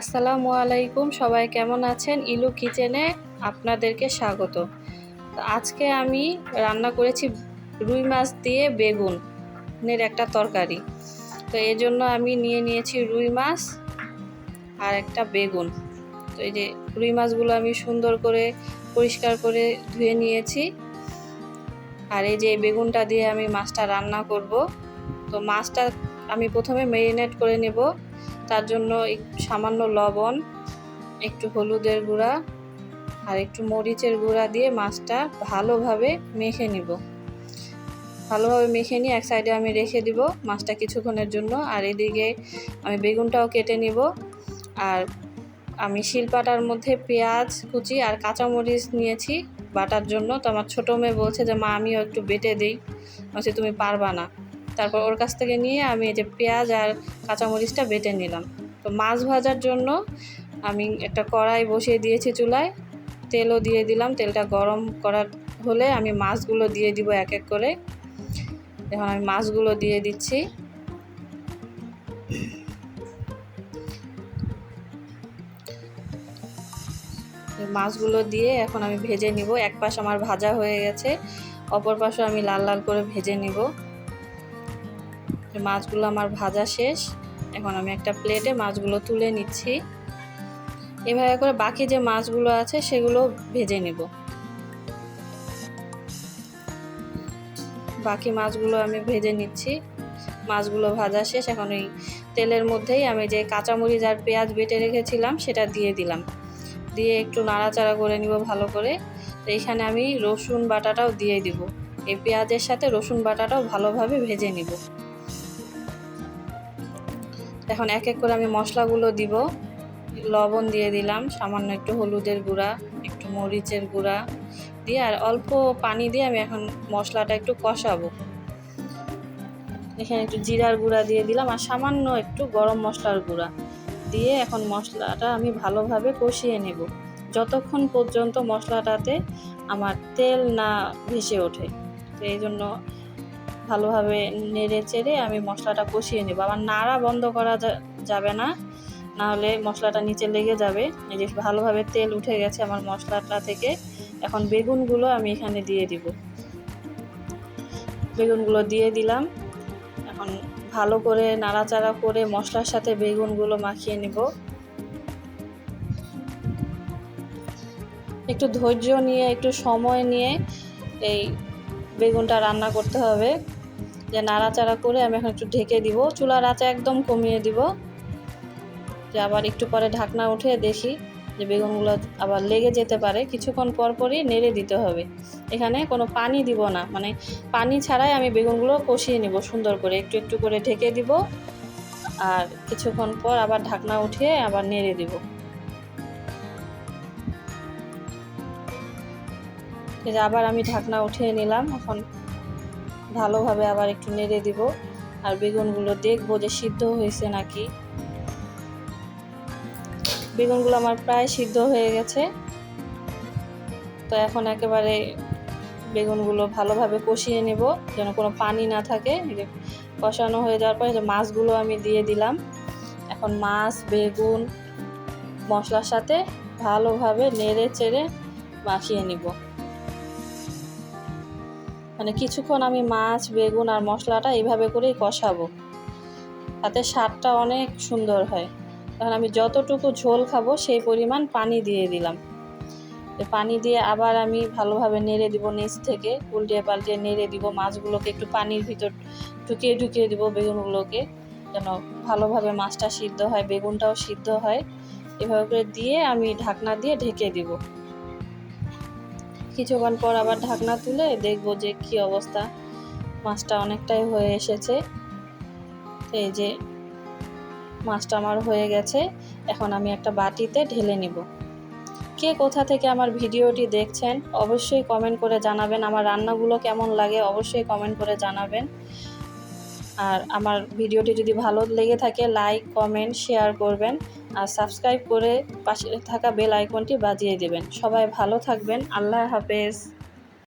আসসালামু আলাইকুম, সবাই কেমন আছেন? ইলু কিচেনে আপনাদেরকে স্বাগত। আজকে আমি রান্না করেছি রুই মাছ দিয়ে বেগুনের একটা তরকারি। তো এই জন্য আমি নিয়ে নিয়েছি রুই মাছ আর একটা বেগুন। তো এই যে রুই মাছগুলো আমি সুন্দর করে পরিষ্কার করে ধুয়ে নিয়েছি। আর এই যে বেগুনটা দিয়ে আমি মাছটা রান্না করব। তো মাছটা আমি প্রথমে মেরিনেট করে নেব। তার জন্য সামান্য লবণ, একটু হলুদের গুঁড়া আর একটু মরিচের গুঁড়া দিয়ে মাছটা ভালোভাবে মেখে নিব। ভালোভাবে মেখে নিয়ে এক সাইডে আমি রেখে দিব মাছটা কিছুক্ষণের জন্য আর এদিকে আমি বেগুনটাও কেটে নিব। আর আমি শিলপাটার মধ্যে পেঁয়াজ, কুচি আর কাঁচামরিচ নিয়েছি বাটার জন্য। তো আমার ছোটো মেয়ে বলছে যে, মা, আমিও একটু বেটে দিই। বলছে, তুমি পারবা না। তারপর ওর কাছ থেকে নিয়ে আমি এই যে পেঁয়াজ আর কাঁচামরিচটা বেটে নিলাম। তো মাছ ভাজার জন্য আমি একটা কড়াই বসিয়ে দিয়েছি চুলায়। তেলও দিয়ে দিলাম। তেলটা গরম করার হলে আমি মাছগুলো দিয়ে দিব এক এক করে। এখন আমি মাছগুলো দিয়ে দিচ্ছি। মাছগুলো দিয়ে এখন আমি ভেজে নিব। এক পাশ আমার ভাজা হয়ে গেছে। অপর পাশে আমি লাল লাল করে ভেজে নিব। মাছগুলো আমার ভাজা শেষ। এখন আমি একটা প্লেটে মাছগুলো তুলে নিচ্ছি। এভাবে করে বাকি যে মাছগুলো আছে সেগুলো ভেজে নেব। বাকি মাছগুলো আমি ভেজে নিচ্ছি। মাছগুলো ভাজা শেষ। এখন এই তেলের মধ্যেই আমি যে কাঁচামরিচ আর পেঁয়াজ বেটে রেখেছিলাম সেটা দিয়ে দিলাম। দিয়ে একটু নাড়াচাড়া করে নিব ভালো করে। তো এইখানে আমি রসুন বাটাটাও দিয়ে দিব। এই পেঁয়াজের সাথে রসুন বাটাটাও ভালোভাবে ভেজে নিব। এখন এক এক করে আমি মশলাগুলো দিব। লবণ দিয়ে দিলাম, সামান্য একটু হলুদের গুঁড়া, একটু মরিচের গুঁড়া দিয়ে আর অল্প পানি দিয়ে আমি এখন মশলাটা একটু কষাবো। এখানে একটু জিরার গুঁড়া দিয়ে দিলাম আর সামান্য একটু গরম মশলার গুঁড়া দিয়ে এখন মশলাটা আমি ভালোভাবে কষিয়ে নেব। যতক্ষণ পর্যন্ত মশলাটাতে আমার তেল না ভেসে ওঠে। তো এই জন্য ভালোভাবে নেড়ে চেড়ে আমি মশলাটা কষিয়ে নেব। আবার নাড়া বন্ধ করা যাবে না। নাহলে মশলাটা নিচে লেগে যাবে। এই যে ভালোভাবে তেল উঠে গেছে আমার মশলাটা থেকে। এখন বেগুনগুলো আমি এখানে দিয়ে দিব। বেগুনগুলো দিয়ে দিলাম। এখন ভালো করে নাড়াচাড়া করে মশলার সাথে বেগুনগুলো মাখিয়ে নিব। একটু ধৈর্য নিয়ে, একটু সময় নিয়ে এই বেগুনটা রান্না করতে হবে। যে নাড়াচাড়া করে আমি এখন একটু ঢেকে দিব। চুলার আঁচা একদম কমিয়ে দিব। যে আবার একটু পরে ঢাকনা উঠে দেখি যে বেগুনগুলো আবার লেগে যেতে পারে। কিছুক্ষণ পর পরই নেড়ে দিতে হবে। এখানে কোনো পানি দিব না। মানে পানি ছাড়াই আমি বেগুনগুলো কষিয়ে নিব সুন্দর করে। একটু একটু করে ঢেকে দিব। আর কিছুক্ষণ পর আবার ঢাকনা উঠিয়ে আবার নেড়ে দিব। আবার আমি ঢাকনা উঠিয়ে নিলাম। এখন ভালোভাবে আবার একটু নেড়ে দিব। আর বেগুনগুলো দেখব যে সিদ্ধ হয়েছে নাকি। বেগুনগুলো আমার প্রায় সিদ্ধ হয়ে গেছে। তো এখন একেবারে বেগুনগুলো ভালোভাবে কষিয়ে নেব, যেন কোনো পানি না থাকে। কষানো হয়ে যাওয়ার পরে যে মাছগুলো আমি দিয়ে দিলাম। এখন মাছ, বেগুন, মশলার সাথে ভালোভাবে নেড়ে চেড়ে মাখিয়ে নিব। মানে কিছুক্ষণ আমি মাছ, বেগুন আর মশলাটা এইভাবে করেই কষাবো। তাতে স্বাদটা অনেক সুন্দর হয়। তখন আমি যতটুকু ঝোল খাব সেই পরিমাণ পানি দিয়ে দিলাম। পানি দিয়ে আবার আমি ভালোভাবে নেড়ে দিব নিচ থেকে উল্টিয়ে পাল্টিয়ে নেড়ে দিব, মাছগুলোকে একটু পানির ভিতর ঢুকিয়ে ঢুকিয়ে দিব বেগুনগুলোকে, যেন ভালোভাবে মাছটা সিদ্ধ হয়, বেগুনটাও সিদ্ধ হয়। এভাবে করে দিয়ে আমি ঢাকনা দিয়ে ঢেকে দিব। কিছুক্ষণ পর আবার ঢাকনা তুলে দেখব যে কি অবস্থা। মাছটা অনেকটাই হয়ে এসেছে। এই যে মাছটা আমার হয়ে গেছে। এখন আমি একটা বাটিতে ঢেলে নিব। কে কোথা থেকে আমার ভিডিওটি দেখছেন, অবশ্যই কমেন্ট করে জানাবেন। আমার রান্নাগুলো কেমন লাগে অবশ্যই কমেন্ট করে জানাবেন। আর আমার ভিডিওটি যদি ভালো লেগে থাকে লাইক কমেন্ট শেয়ার করবেন আর সাবস্ক্রাইব করে পাশে থাকা বেল আইকনটি বাজিয়ে দেবেন। সবাই ভালো থাকবেন। আল্লাহ হাফেজ।